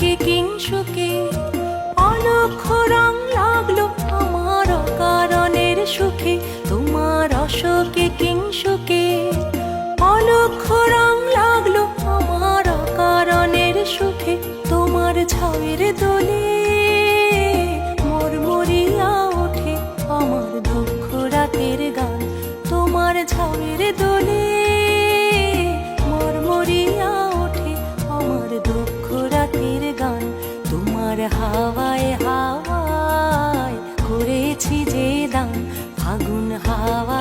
অশোকে কিংসুকে অলক্ষ রং লাগল আমার কারণের সুখে। তোমার অশোকে কিংসুকে অলক্ষ রং লাগল আমার কারণের সুখে। তোমার ছাউয়ের দোলে মোর মরিয়া ওঠে। আমার দুঃখ রাতের গান, তোমার ছাউয়ের দোলে হাওয়ায় হাওয়ায় করেছি যে দাম ফাগুন হাওয়ায়